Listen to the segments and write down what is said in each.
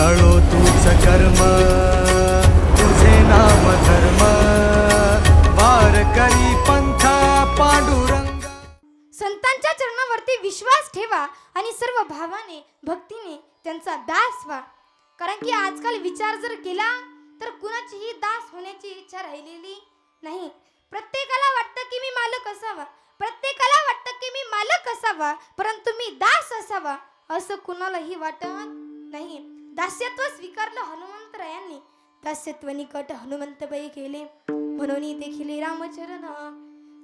तळो तूच कर्म तुझे नाम धर्म. वार करी पंथा पांडुरंग. संतांच्या चरणावरती विश्वास ठेवा आणि सर्व भावाने भक्तीने त्यांचा दास व्हा. कारण की आजकाल विचार जर केला तर कुणाचीही दास होण्याची इच्छा राहिलेली नाही. प्रत्येकाला वाटतं की मी मालक असावा. प्रत्येकाला वाटतं की मी मालक असावा परंतु मी दास असावा असं कुणालाही वाटत नाही. दास्यत्व स्वीकारलं हनुमंतरायांनी दास्यत्व निकट हनुमंतबाई केले म्हणून देखील रामचरण.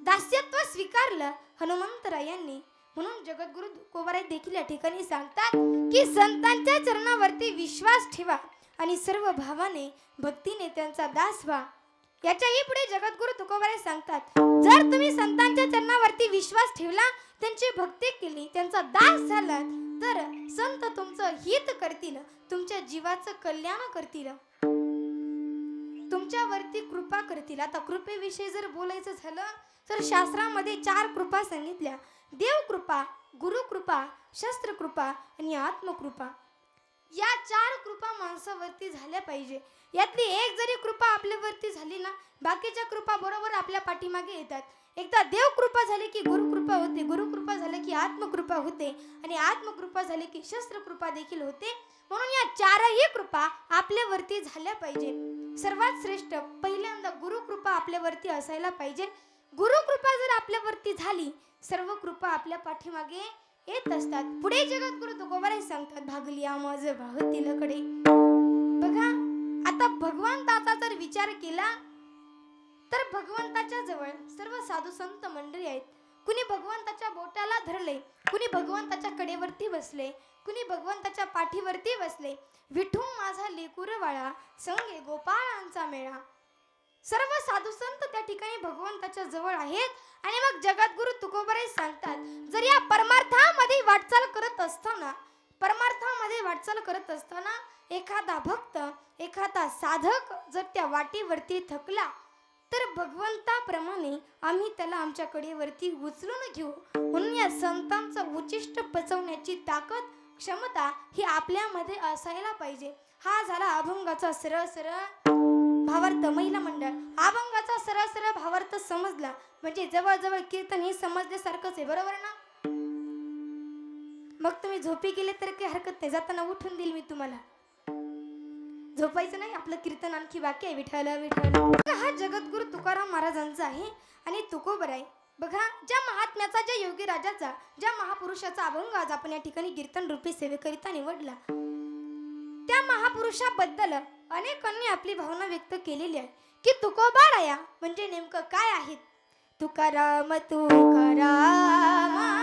दास्यत्व स्वीकारलं हनुमंतरायांनी म्हणून जगद्गुरु तुकोबाराय देखील या ठिकाणी सांगतात की संतांच्या चरणावरती विश्वास ठेवा आणि सर्व भावाने भक्तीने त्यांचा दास व्हा. याच्याही पुढे जगद्गुरु तुकोबारे सांगतात जर तुम्ही संतांच्या चरणावरती विश्वास ठेवला त्यांची भक्ती केली त्यांचा दास झाला तर संत तुमचं हित करतील तुमच्या जीवाचं कल्याण करतील. तुमच्यावरती कृपा करतील. आता कृपेविषयी जर बोलायचं झालं तर शास्त्रामध्ये चार कृपा सांगितल्या. देव कृपा गुरु कृपा शस्त्र कृपा आणि आत्मकृपा. या चार कृपा माणसावरती झाल्या पाहिजे. यातली एक जरी कृपा आपल्यावरती झाली ना बाकीच्या कृपा बरोबर आपल्या पाठीमागे येतात. एकदा देव कृपा झाली की गुरु कृपा होते गुरु कृपा झाली की आत्मकृपा होते आणि आत्मकृपा झाली की शस्त्र कृपा देखील होते. म्हणून या चारही कृपा आपल्यावरती झाल्या पाहिजे. सर्वात श्रेष्ठ पहिल्यांदा गुरु कृपा आपल्यावरती असायला पाहिजे. गुरु कृपा जर आपल्यावरती झाली सर्व कृपा आपल्या पाठीमागे येत असतात. पुढे जगत गुरु तुकोबाराय सांगतात भागलिया माझ भाव तिलकडे. आता भगवंताचा जर विचार केला तर भगवंताच्या जवळ सर्व साधू संत मंडळी आहेत. कुणी भगवंताच्या बोटाला धरले कुणी भगवंताच्या कडेवरती बसले कुणी भगवंताच्या पाठीवरती बसले. विठू माझा लेकुरवाळा संगे गोपाळांचा मेळा. सर्व साधू संत त्या ठिकाणी भगवंताच्या जवळ आहेत आणि मग जगद्गुरु तुकोबरे सांगतात जर या परमार्थामध्ये वाटचाल करत असताना परमार्थामध्ये वाटचाल करत असताना एखादा भक्त एखादा साधक जर त्या वाटेवरती थकला तर भगवंताप्रमाणे आम्ही त्याला आमच्या कडेवरती उचलून घेऊ. म्हणून या संतांचं उचिष्ट पचवण्याची ताकद क्षमता ही आपल्यामध्ये असायला पाहिजे. हा झाला अभंगाचा सरळ सरळ भावार्थ महिला मंडळ. अभंगाचा सरळ सरळ भावार्थ समजला. म्हणजे जवळजवळ कीर्तन हे समजल्यासारखंच आहे बरोबर ना? मग तुम्ही झोपी गेले तर काही हरकत नाही. जाताना उठून देईल मी तुम्हाला. झोपायचं नाही आपलं कीर्तन आणखी बाकी आहे विठ्ठल विठ्ठल. हा जगद्गुरु तुकाराम महाराजांचा आहे आणि तुकोबर आहे. बघा ज्या महात्म्याचा ज्या योगी राजाचा ज्या महापुरुषाचा अभंग आज आपण या ठिकाणी कीर्तन रूपी सेवेकरिता निवडला. त्या महापुरुषाबद्दल अनेकांनी आपली भावना व्यक्त केलेली आहे की तुकोबाराया म्हणजे नेमकं काय आहेत? तुकाराम तुकाराम.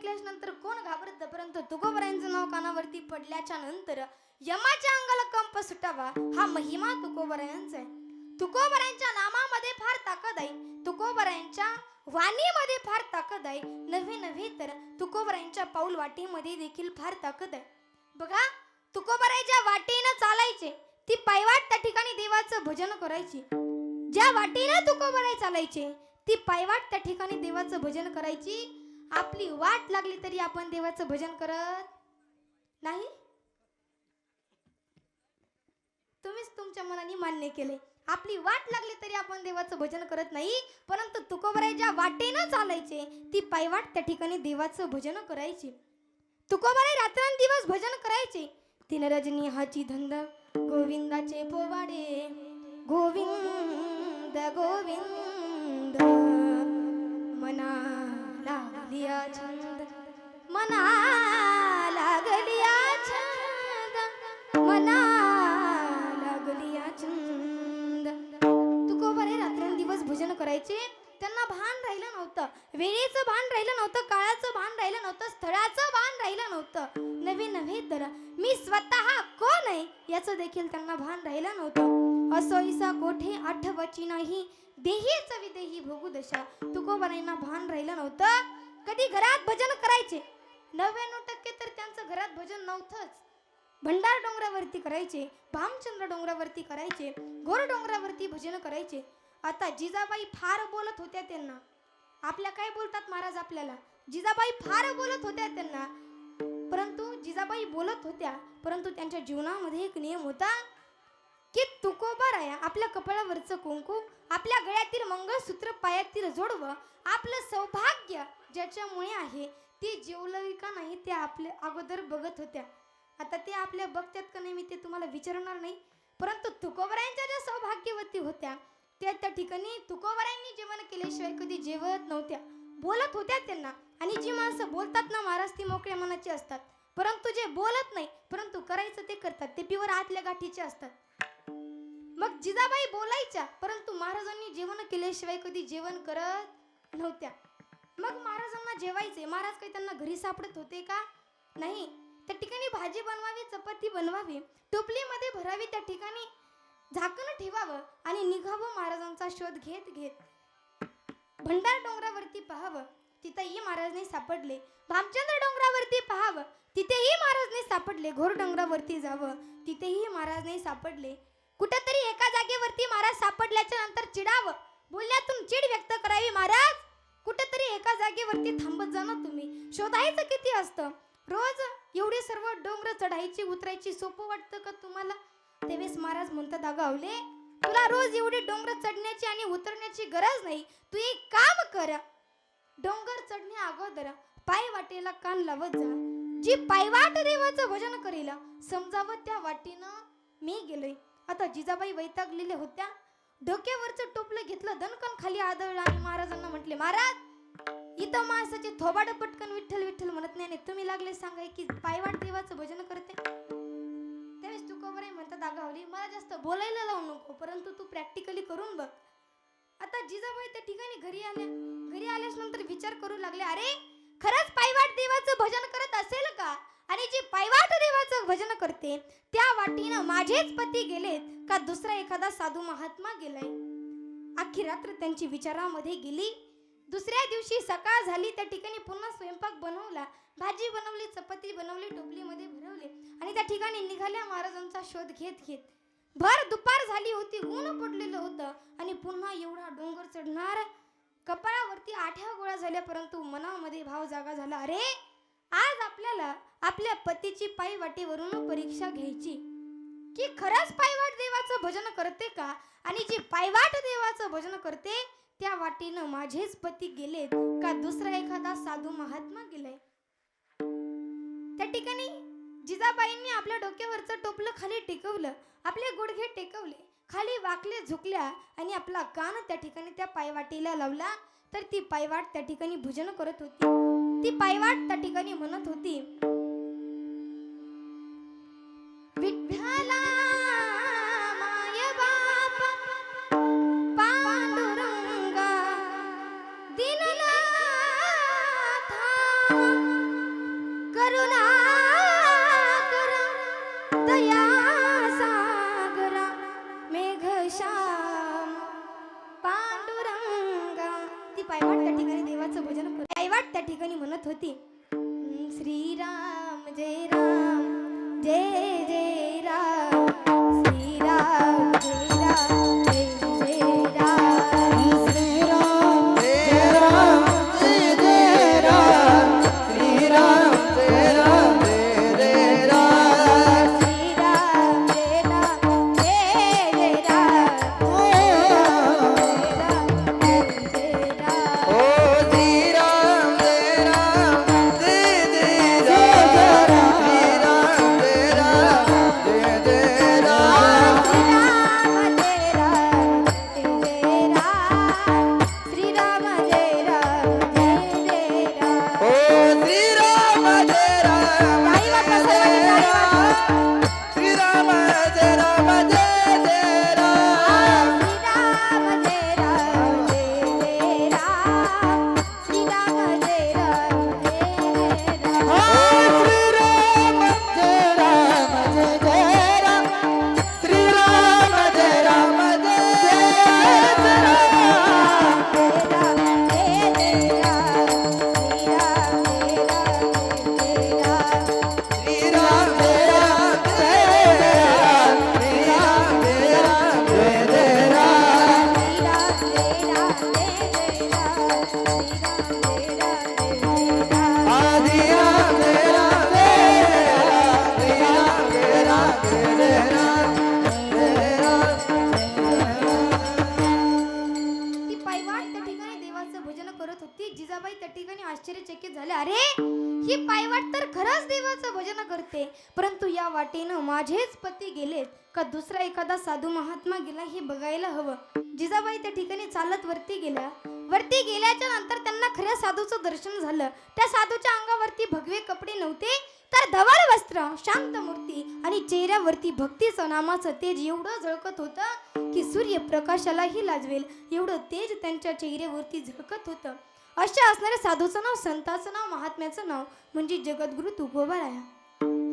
ऐकल्यानंतर कोण घाबरत परंतु तुकोबरायांचं नाव कानावरती पडल्याच्या नंतर यमाच्या अंगाला कंप सुटावा हा महिमा तुकोबरायांचा आहे. तुकोबरायांच्या नामामध्ये फार ताकद आहे. तुकोबरायांच्या वाणीमध्ये फार ताकद आहे. नव्हे नव्हे तर तुकोबरायांच्या पाऊल वाटीमध्ये देखील फार ताकद आहे. बघा तुकोबरायच्या वाटेनं चालायचे ती पायवाट त्या ठिकाणी देवाचं भजन करायची. ज्या वाटेनं तुकोबराय चालायचे ती पायवाट त्या ठिकाणी देवाचं भजन करायची. आपली वाट लागली तरी आपण देवाचं भजन करत नाही? तुम्हीच तुमच्या मनाने मान्य केले. आपली वाट लागली तरी आपण देवाचं भजन करत नाही परंतु तुकोबराय ज्या वाटेनं चालायचे. ती पायवाट त्या ठिकाणी देवाचं भजन करायचे. तुकोबराय रात्रंदिवस भजन करायचे. तीन रजनी हाची धंद गोविंदाचे पोवाडे. गोविंद गोविंद. होतो. राहिलं नव्हतं असोईसा कोठे आठवची नाही. देहीच विदेही भोगू दशा तुकोबाईंना भान राहिलं नव्हतं. कधी घरात भजन करायचे? नव्याण्णव टक्के तर त्यांचं घरात भजन नव्हतंच. भंडार डोंगरावरती करायचे भामचंद्र डोंगरावरती करायचे घोर डोंगरावरती भजन करायचे. आता जिजाबाई फार बोलत होत्या त्यांना. आपल्या काय बोलतात महाराज आपल्याला? जिजाबाई फार बोलत होत्या त्यांना. परंतु जिजाबाई बोलत होत्या परंतु त्यांच्या जीवनामध्ये एक नियम होता. की तुकोबा राया आपल्या कपाळावरचं कुंकू आपल्या गळ्यातील मंगळसूत्र पायातील जोडवं आपलं सौभाग्य ज्याच्यामुळे आहे ती जेवलंवी का नाही ते आपले अगोदर बघत होत्या. आता ते आपल्या बघतात का नाही मी ते तुम्हाला विचारणार नाही. परंतु तुकोबरायांच्या ज्या सौभाग्यवती होत्या त्या त्या ठिकाणी तुकोबरायांनी जेवण केल्याशिवाय कधी जेवत नव्हत्या. बोलत होत्या त्यांना आणि जी माणसं बोलतात ना महाराज ती मोकळ्या मनाची असतात. परंतु जे बोलत नाही परंतु करायचं ते करतात. ते पिवर आतल्या गाठीचे असतात. मग जिजाबाई बोलायच्या परंतु महाराजांनी जेवण केल्याशिवाय कधी जेवण करत नव्हत्या. मग महाराजांना जेवायचे. महाराज काही त्यांना घरी सापडत होते का? नाही. त्या ठिकाणी भाजी बनवावी चपाती बनवावी टोपलीमध्ये भरावी त्या ठिकाणी झाकण ठेवावं आणि निघावं महाराजांचा शोध घेत घेत. भंडार डोंगरावरती पाहावं तिथेही महाराजने सापडले. भामचंद्र डोंगरावरती पाहावं तिथेही महाराजने सापडले. घोर डोंगरावरती जावं तिथेही महाराजने सापडले. कुठेतरी एका जागेवरती महाराज सापडल्याच्या नंतर चिडावं. बोलण्यातून चिड व्यक्त करावी महाराज. कुठेतरी एका जागेवरती थांबत जा ना तुम्ही. शोधायचं किती असतं? रोज एवढे सर्व डोंगर चढायची उतरायची सोपं वाटतं का तुम्हाला? तेवेळेस महाराज म्हणतात अगावले तुला रोज एवढे डोंगर चढण्याची आणि उतरण्याची गरज नाही. तू एक काम कर. डोंगर चढण्या अगोदर पाय वाटेला कान लावत जा. जी पायवाट देवाचं भजन करेल समजावं त्या वाटेनं मी गेलोय. आता जिजाबाई वैतागलेल्या होत्या. डोक्यावरचं टोपलं घेतलं दणकन खाली आदळलं आणि महाराजांना म्हटले महाराज इथं माणसाचे थोबाड पटकन विठ्ठल विठ्ठल म्हणत नाही आणि तुम्ही लागले सांगाय की पायवाट देवाचं भजन करते. त्यावेळेस आहे म्हणतात आगावली मला जास्त बोलायला लावू नको परंतु तू प्रॅक्टिकली करून बघ. आता जिजाबाई त्या ठिकाणी घरी आल्या. घरी आल्याच नंतर विचार करू लागले अरे खरंच पायवाट देवाचं भजन करत असेल का? आणि जी पैवाट देवाचं भजन करते त्या वाटीनं माझेच पती गेलेत का दुसरा एखादा साधू महात्मा गेलाय? अख्खी रात्र त्यांची विचारामध्ये गेली. दुसऱ्या दिवशी सकाळ झाली त्या ठिकाणी पुन्हा स्वयंपाक बनवला भाजी बनवली चपाती बनवली टोपलीमध्ये भरवली आणि त्या ठिकाणी निघाल्या महाराजांचा शोध घेत घेत. भर दुपार झाली होती ऊन पडलेलं होतं आणि पुन्हा एवढा डोंगर चढणार कपाळावरती आठ्या गोळा झाल्या परंतु मनामध्ये भाव जागा झाला अरे आपल्याला आपल्या पतीची पायवाटेवरून परीक्षा घ्यायची. की खरंच पायवाट देवाचं भजन करते का? आणि जी पायवाट देवाचं भजन करते त्या वाटेनं माझेच पती गेलेत का दुसरा एखादा साधू महात्मा गेलाय. त्या ठिकाणी जिजाबाईंनी आपल्या डोक्यावरचं टोपलं खाली टेकवलं आपले गुडघे टेकवले खाली वाकले झुकल्या आणि आपला कान त्या ठिकाणी त्या पायवाटीला लावला तर ती पायवाट त्या ठिकाणी भजन करत होती. ती पायवाट त्या ठिकाणी म्हणत होती. विठ्ठला असते परंतु या वाटेनं माझेच पती गेलेत. का दुसरा एखादा साधू महात्मा गेला हे बघायला हवं. जिजाबाई त्या ठिकाणी चालत वरती गेल्या. वरती गेल्याच्यानंतर त्यांना खऱ्या साधूचं दर्शन झालं. त्या साधूच्या अंगावरती भगवे कपडे नव्हते तर धवळ वस्त्र शांत मूर्ती आणि चेहऱ्यावरती भक्तीचं नामाचं तेज एवढं झळकत होतं की सूर्य प्रकाशालाही लाजवेल. एवढं तेज त्यांच्या चेहऱ्यावरती झळकत होतं. अशा असणाऱ्या साधूचं नाव संताचं नाव महात्म्याचं नाव म्हणजे जगद्गुरु तुकोबाराया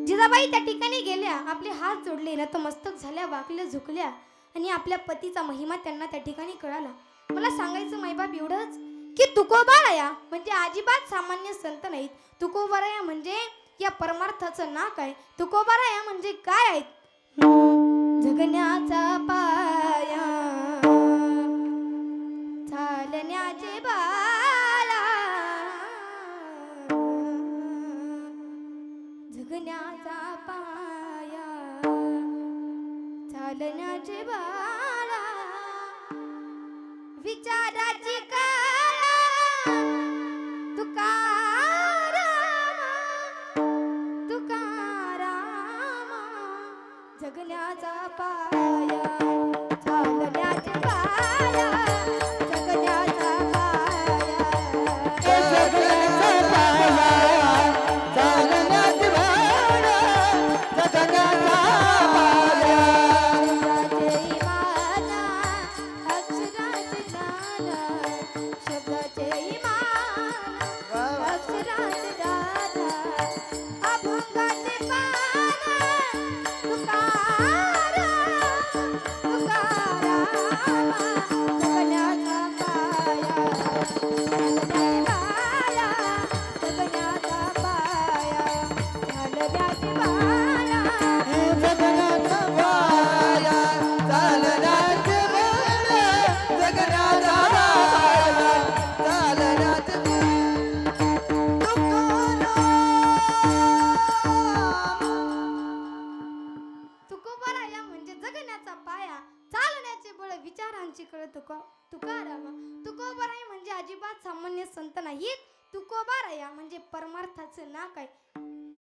जिजाबाई त्या ठिकाणी गेल्या. आपले हात जोडले. नतमस्तक झाल्या वाकल्या झुकल्या आणि आपल्या पतीचा महिमा त्यांना त्या ठिकाणी कळाला. मला सांगायचं मायबाप एवढंच की तुकोबाळया म्हणजे अजिबात सामान्य संत नाहीत. तुकोबाराया म्हणजे या परमार्थाचं नाक आहे. तुकोबाराया म्हणजे काय आहेत? जगण्याचा पाया चालण्याचे बा चालण्याचे बाळा विचाराची काळा तुकोबाराया म्हणजे